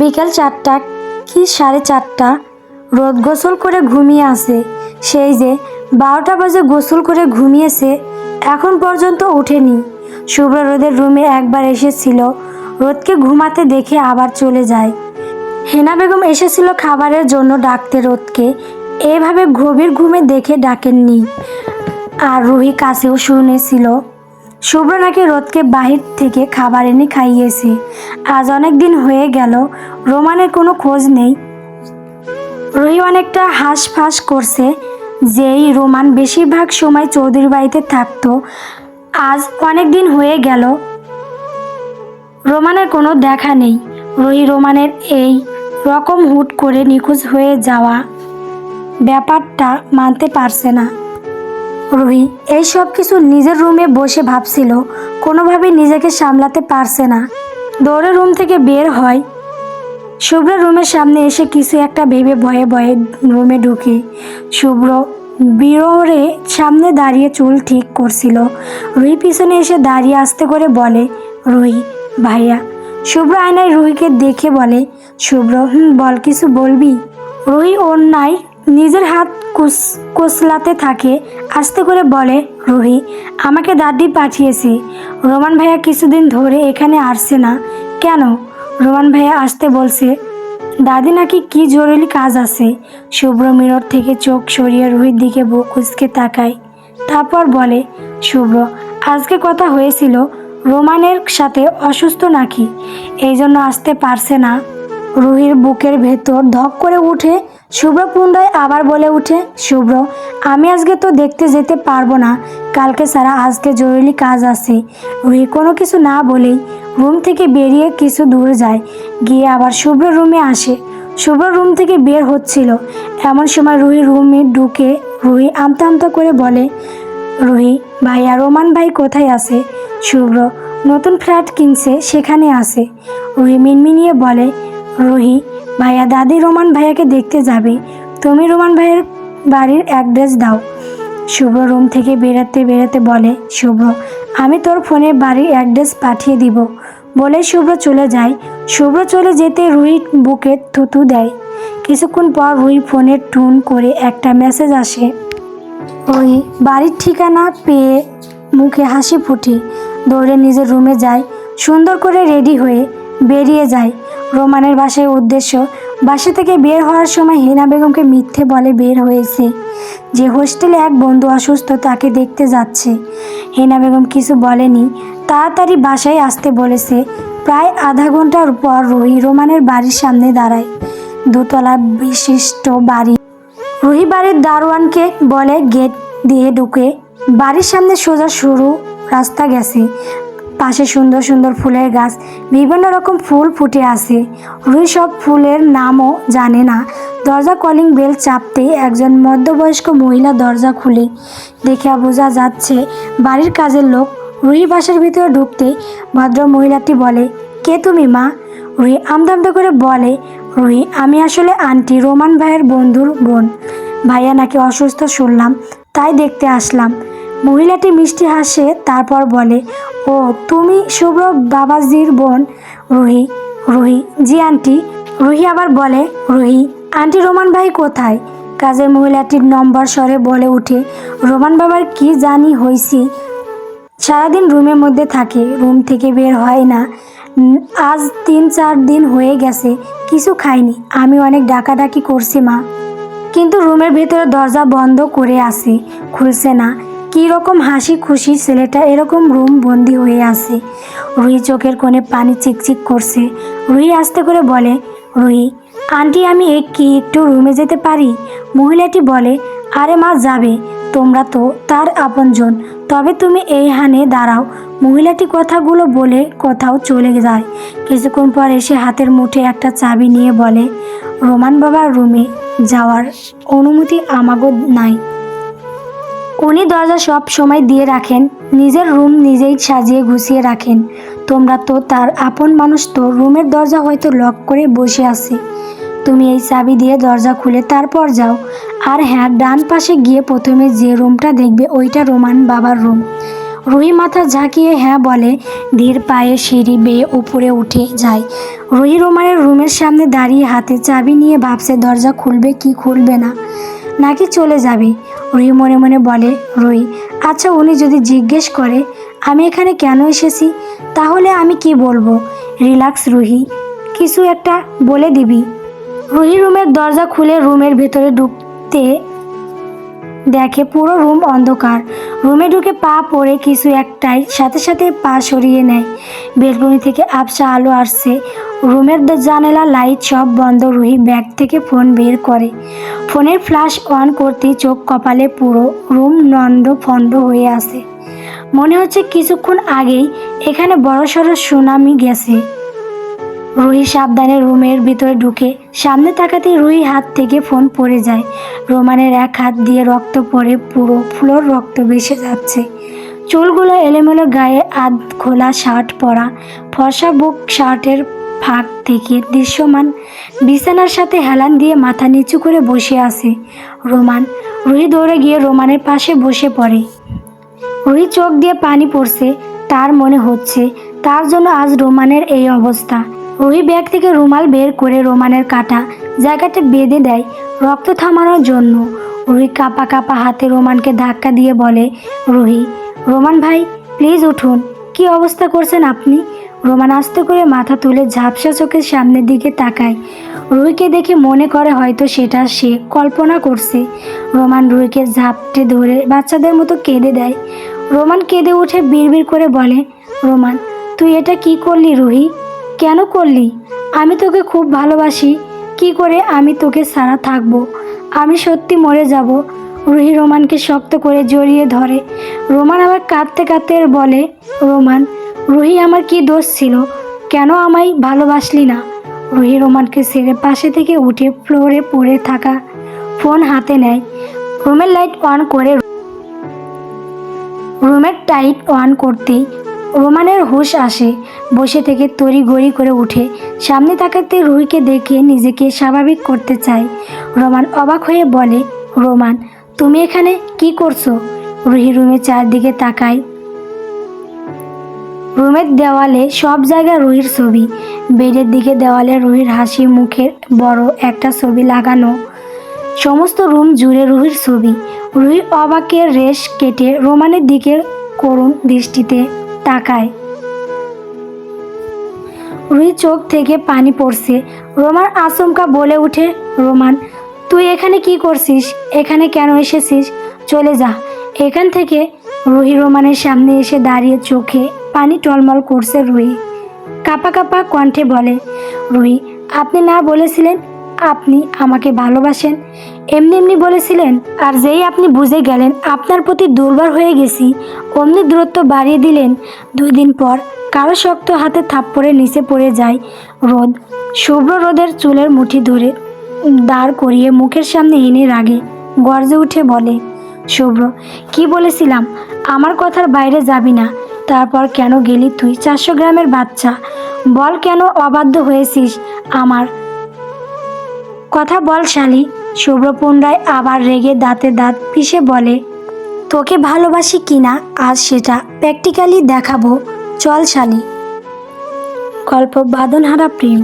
বিকেল চারটা কি সাড়ে চারটা? রোদ গোসল করে ঘুমিয়ে আসে সেই যে বারোটা বাজে গোসল করে ঘুমিয়েছে, এখন পর্যন্ত ওঠেনি। শুভ্র রোদের রুমে একবার এসেছিল। রোদকে ঘুমাতে দেখে আবার চলে যায়। হেনা বেগম এসেছিল খাবারের জন্য ডাকতে রোদকে। এভাবে গভীর ঘুমে দেখে ডাকেননি। আর রুহি কাছেও শুনেছিল। শুভ্র নাকি রোদকে বাহির থেকে খাবার এনে খাইয়েছে। আজ অনেক দিন হয়ে গেল, রোমানের কোনো খোঁজ নেই। রুহি অনেকটা হাঁসফাঁস করছে, যেই রোমান বেশিরভাগ সময় চৌধুরীর বাড়িতে থাকতো। আজ অনেক দিন হয়ে গেল, রোমানের কোনো দেখা নেই। রুহি রোমানের এই রকম হুট করে নিখোঁজ হয়ে যাওয়া ব্যাপারটা মানতে পারছে না। রুহি, এই সব কিছু নিজের রুমে বসে ভাবছিল। কোনোভাবে নিজেকে সামলাতে পারছে না। দৌড়ে রুম থেকে বের হয়। শুভ্র রুমের সামনে এসে কিছু একটা ভেবে ভয়ে ভয়ে রুমে ঢুকে। শুভ্র বিরোরে সামনে দাঁড়িয়ে চুল ঠিক করছিল। রুহি পিছনে এসে দাঁড়িয়ে আস্তে করে বলে, রুহি, ভাইয়া। শুভ্র আয়নায় রুহিকে দেখে বলে, শুভ্র, হুম, বল, কিছু বলবি? রুহি অন্যায় নিজের হাত কুস, কোসলাতে থাকে, আস্তে করে বলে, রুহি, আমাকে দাদি পাঠিয়েছে। রোমান ভাইয়া কিছুদিন ধরে এখানে আসছে না। কেন? রোমান ভাইয়া আসতে বলছে, দাদি নাকি কি জরুরি কাজ আছে? শুভ্র মিরর থেকে চোখ সরিয়ে রুহির দিকে বুক কুচকে তাকায়। তারপর বলে, শুভ্র, আজকে কথা হয়েছিল রোমানের সাথে অসুস্থ নাকি? এই জন্য আসতে পারছে না। রুহির বুকের ভেতর ধক করে উঠে শুভ্র পুনরায় আবার বলে উঠে, শুভ্র, আমি আজকে তো দেখতে যেতে পারব না। কালকে সারা আজকে জরুরি কাজ আছে। রুহি কোনো কিছু না বলেই রুম থেকে বেরিয়ে কিছু দূর যায়। গিয়ে আবার শুভ্র রুমে আসে। শুভ্র রুম থেকে বের হচ্ছিল। এমন সময় রুহি রুমে ঢুকে রুহি আমতা আমতা করে বলে, রুহি ভাইয়া রোমান ভাই কোথায় আছে? শুভ্র, নতুন ফ্ল্যাট কিনছে, সেখানে আছে। রুহি মিনমিনিয়ে বলে, রুহি ভাইয়া, দাদি রোমান ভাইয়াকে দেখতে যাবে। তুমি রোমান ভাইয়ের বাড়ির অ্যাড্রেস দাও। শুভ্র রুম থেকে বেরাতে বেরাতে বলে, শুভ্র, আমি তোর ফোনে বাড়ির অ্যাড্রেস পাঠিয়ে দিব। বলে শুভ্র চলে যায়। শুভ্র চলে যেতে রুহি বুকে থুতু দেয়। কিছুক্ষণ পর রুহি ফোনে টুন করে একটা মেসেজ আসে। ওই বাড়ির ঠিকানা পেয়ে মুখে হাসি ফুটি। দৌড়ে নিজের রুমে যায়। সুন্দর করে রেডি হয়ে বেরিয়ে যায়। রোমানের বাসায় উদ্দেশ্য, বাসা থেকে বের হওয়ার সময় হেনা বেগমকে মিথ্যে বলে বের হয়েছে। যে হোস্টেলে এক বন্ধু অসুস্থ, তাকে দেখতে যাচ্ছে। হেনা বেগম কিছু বলেনি, তাড়াতাড়ি বাসায় আসতে বলেছে। প্রায় আধা ঘণ্টার পর রুহি রোমানের বাড়ির সামনে দাঁড়ায়। দোতলা বিশিষ্ট বাড়ি। রুহি বাড়ির দারোয়ানকে বলে গেট দিয়ে ঢুকে বাড়ির সামনে সোজা সরু রাস্তা গেছে। পাশে সুন্দর সুন্দর ফুলের গাছ, বিভিন্ন রকম ফুল ফুটে আছে রুই সব ফুলের নামও জানে না। দরজা কলিং বেল চাপতে একজন মধ্যবয়স্ক মহিলা দরজা খুলে দেখে বোঝা যাচ্ছে বাড়ির কাজের লোক রুহি বাসার ভিতরে ঢুকতে ভদ্র মহিলাটি বলে, কে তুমি, মা? রুহি আমদামদা করে বলে, রুহি, আমি আসলে আন্টি রোমান ভাইয়ের বন্ধুর বোন। ভাইয়া নাকি অসুস্থ, শুনলাম। তাই দেখতে আসলাম। মহিলাটি মিষ্টি হাসে, তারপর বলে, ও, তুমি শুভ্র বাবাজির বোন, রুহি রুহি, জি আন্টি। রুহি আবার বলে, রুহি, আন্টি রোমান ভাই কোথায়? কাজের মহিলাটির নম্বর স্বরে বলে উঠে, রোমান বাবার কি জানি হইছি। সারাদিন রুমের মধ্যে থাকে, রুম থেকে বের হয় না। আজ তিন চার দিন হয়ে গেছে, কিছু খাইনি। আমি অনেক ডাকাডাকি করছি মা। কিন্তু রুমের ভেতরে দরজা বন্ধ করে আসে খুলছে না। কী রকম হাসি খুশি ছেলেটা এরকম রুম বন্দি হয়ে আছে। রুহি চোখের কোণে পানি চিকচিক করছে। রুহি আস্তে করে বলে, রুহি, আন্টি, আমি কি একটু রুমে যেতে পারি? মহিলাটি বলে, আরে মা, যাবে। তোমরা তো তার আপনজন। তবে তুমি এই হানে দাঁড়াও। মহিলাটি কথাগুলো বলে কোথাও চলে যায়। কিছুক্ষণ পর এসে হাতের মুঠে একটা চাবি নিয়ে বলে, রোমান বাবার রুমে যাওয়ার অনুমতি আমাগো নাই। উনি দরজা সব সময় দিয়ে রাখেন, নিজের রুম নিজেই সাজিয়ে গুছিয়ে রাখেন। তোমরা তো তার আপন মানুষ তো, রুমের দরজা হয়তো লক করে বসে আছে। তুমি এই চাবি দিয়ে দরজা খুলে তারপর যাও। আর হ্যাঁ ডান পাশে গিয়ে প্রথমে যে রুমটা দেখবে, ওইটা রোমান বাবার রুম। রুহি মাথা ঝাঁকিয়ে হ্যাঁ বলে, ধীর পায়ে সিঁড়ি বেয়ে উপরে উঠে যায়। রুহি রোমানের রুমের সামনে দাঁড়িয়ে হাতে চাবি নিয়ে ভাবছে, দরজা খুলবে কি খুলবে না, নাকি চলে যাবে। রুহি মনে মনে বলে, রুহি আচ্ছা উনি যদি জিজ্ঞেস করে, আমি এখানে কেন এসেছি? তাহলে আমি কি বলব? রিল্যাক্স রুহি, কিছু একটা বলে দিবি। রুহি রুমের দরজা খুলে রুমের ভেতরে ঢুকতে দেখে পুরো রুম অন্ধকার। রুমে ঢুকে পা পড়ে কিছু একটাই সাথে সাথে পা সরিয়ে নেয়। বেলকনি থেকে আবসা আলো আসছে। রুমের জানালা লাইট সব বন্ধ রুহি ব্যাগ থেকে ফোন বের করে। ফোনের ফ্ল্যাশ অন করতে চোখ কপালে পুরো রুম নন্দ ফন্ড হয়ে আসে মনে হচ্ছে কিছুক্ষণ আগেই এখানে বড়সড় সুনামি গেছে। রুহি সাবধানে রুমের ভিতরে ঢুকে সামনে তাকাতেই রুহি হাত থেকে ফোন পড়ে যায়। রোমানের এক হাত দিয়ে রক্ত পড়ে পুরো ফ্লোর রক্ত ভেসে যাচ্ছে। চুলগুলো এলোমেলো গায়ে আধ খোলা শার্ট পরা, ফর্সা বুক শার্টের ফাঁক থেকে দৃশ্যমান বিছানার সাথে হেলান দিয়ে মাথা নিচু করে বসে আছে। রোমান রুহি দৌড়ে গিয়ে রোমানের পাশে বসে পড়ে। রুহি চোখ দিয়ে পানি পড়ছে, তার মনে হচ্ছে তার জন্য আজ রোমানের এই অবস্থা। রুহি ব্যাগ থেকে রুমাল বের করে রোমানের কাটা জায়গাটা বেঁধে দেয় রক্ত থামানোর জন্য। রুহি কাপা কাপা হাতে রোমানকে ধাক্কা দিয়ে বলে, রুহি, রোমান ভাই, প্লিজ উঠুন। কি অবস্থা করছেন আপনি? রোমান আস্তে করে মাথা তুলে ঝাপসা চোখের সামনের দিকে তাকায়। রুইকে দেখে মনে করে হয়তো সেটা সে কল্পনা করছে। রোমান রুইকে ঝাপটে ধরে বাচ্চাদের মতো কেঁদে দেয়। রোমান কেঁদে উঠে বিড়বিড় করে বলে, রোমান, তুই এটা কি করলি রুহি? কেন করলি? আমি তোকে খুব ভালোবাসি। কি করে আমি তোকে সারা থাকব? আমি সত্যি মরে যাব। রুহি রোমানকে শক্ত করে জড়িয়ে ধরে। রোমান আবার কাঁদতে কাঁদতে বলে, রোমান, রুহি, আমার কি দোষ ছিল? কেন আমায় ভালোবাসলি না? রুহি রোমানকে ছেড়ে পাশে থেকে উঠে ফ্লোরে পড়ে থাকা ফোন হাতে নেয়। রুমের লাইট অন করে রুমের টাইট অন করতেই রোমানের হুশ আসে। বসে থেকে তড়ি গড়ি করে উঠে। সামনে তাকাতে রুহিকে দেখে নিজেকে স্বাভাবিক করতে চায়। রোমান অবাক হয়ে বলে, রোমান তুমি এখানে কি করছ? রুহি রুমের চারদিকে তাকায়। রুমের দেওয়ালে সব জায়গায় রুহির ছবি। বেডের দিকে দেওয়ালে রুহির হাসি, মুখের বড় একটা ছবি লাগানো। সমস্ত রুম জুড়ে রুহির ছবি। রুহি অবাকের রেশ কেটে রোমানের দিকে করুণ দৃষ্টিতে তাকায়। রুহি চোখ থেকে পানি পড়ছে। রোমান আচমকা বলে উঠে রোমান তুই এখানে কি করছিস? এখানে কেন এসেছিস? চলে যা। এখান থেকে রুহি রোমানের সামনে এসে দাঁড়িয়ে চোখে পানি টলমল করছে রুহি। কাপা কাপা কণ্ঠে বলে, রুহি, আপনি না বলেছিলেন আপনি আমাকে ভালোবাসেন? এমনি এমনি বলেছিলেন আর যেই আপনি বুঝে গেলেন আপনার প্রতি দুর্বল হয়ে গেছি, অমনি দূরত্ব বাড়িয়ে দিলেন, দুই দিন পর কারও শক্ত হাতে থাপ্পড়ে নিচে পড়ে যায় রোদ। শুভ্র রোদের চুলের মুঠি ধরে দাঁড় করিয়ে মুখের সামনে এনে রাগে গর্জে উঠে বলে, শুভ্র, কি বলেছিলাম? আমার কথার বাইরে যাবি না। তারপর কেন গেলি তুই? চারশো গ্রামের বাচ্চা। বল কেন অবাধ্য হয়েছিস আমার? কথা বল শালি। শুভ্র পুনরায় আবার রেগে দাঁতে দাঁত পিষে বলে, তোকে ভালোবাসি কিনা আজ সেটা প্র্যাকটিক্যালি দেখাবো। চল শালি। গল্প বাদনহারা প্রেম।